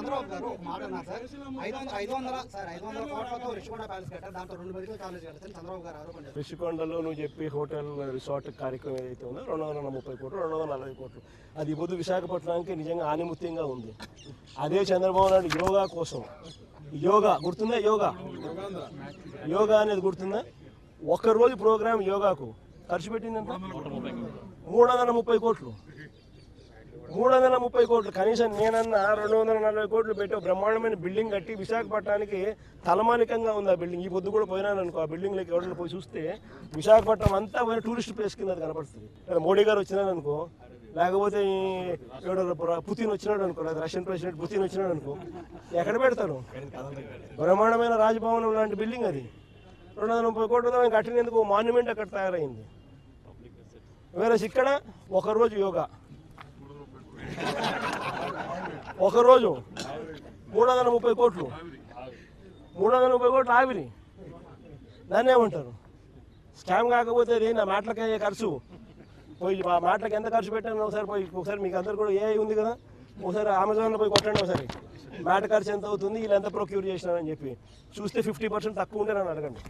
చంద్రబాబు గారు ఒక మాట అన్నారు సార్. ఐదు వందల ఐదు వందల సార్ ఐదు వందల కోట్లతో రిషికొండ ప్యాలెస్ కట్టారు. దాంతో రెండు మెడికల్ కాలేజ్ వెళ్తాను చంద్రబాబు గారు ఆరోపణ చేశారు. ఋషికొండలో నువ్వు చెప్పి హోటల్ రిసార్ట్ కార్యక్రమం ఏదైతే ఉందో రెండు వందల ముప్పై కోట్లు రెండు వందల నలభై కోట్లు. అది పొద్దు విశాఖపట్నానికి నిజంగా ఆనిముత్యంగా ఉంది. అదే చంద్రబాబు నాయుడు యోగా కోసం. యోగా గుర్తుందా యోగా? యోగా అనేది గుర్తుందా? ఒక్కరోజు ప్రోగ్రామ్ యోగాకు. ఖర్చు పెట్టింది ఎంత? మూడు వందల ముప్పై కోట్లు. మూడు వందల ముప్పై కోట్లు. కనీసం నేనన్నా రెండు వందల నలభై కోట్లు పెట్టి బ్రహ్మాండమైన బిల్డింగ్ కట్టి విశాఖపట్నానికి తలమానికంగా ఉంది ఆ బిల్డింగ్. ఈ పొద్దు కూడా పోయినాను అనుకో ఆ బిల్డింగ్లోకి ఎవరైనా పోయి చూస్తే విశాఖపట్నం అంతా పోయిన టూరిస్ట్ ప్లేస్ కింద కనపడుతుంది. మోడీ గారు వచ్చినాడు అనుకో లేకపోతే ఎవడో పుతిన్ వచ్చినాడు అనుకో రష్యన్ ప్రెసిడెంట్ పుతిన్ వచ్చినాడు అనుకో ఎక్కడ పెడతారు? బ్రహ్మాండమైన రాజభవనం లాంటి బిల్డింగ్ అది. రెండు వందల ముప్పై కోట్లు కట్టినందుకు మాన్యుమెంట్ అక్కడ తయారైంది. వేరే ఇక్కడ ఒకరోజు యోగా. ఒకరోజు మూడు వందల ముప్పై కోట్లు. మూడు వందల ముప్పై కోట్లు ఆవిరి. దాన్ని ఏమంటారు? స్కామ్ కాకపోతే అది నా మాటలకి అయ్యే ఖర్చు. పోయి మా మాటలకి ఎంత ఖర్చు పెట్టాను ఒకసారి పోయి ఒకసారి మీకు అందరు కూడా ఏ ఉంది కదా ఒకసారి అమెజాన్లో పోయి కొట్టండి ఒకసారి. మాట ఖర్చు ఎంత అవుతుంది వీళ్ళు ఎంత ప్రొక్యూర్ చేసినారని చెప్పి. చూస్తే ఫిఫ్టీ పర్సెంట్ తక్కువ ఉంటే నన్ను అడగండి.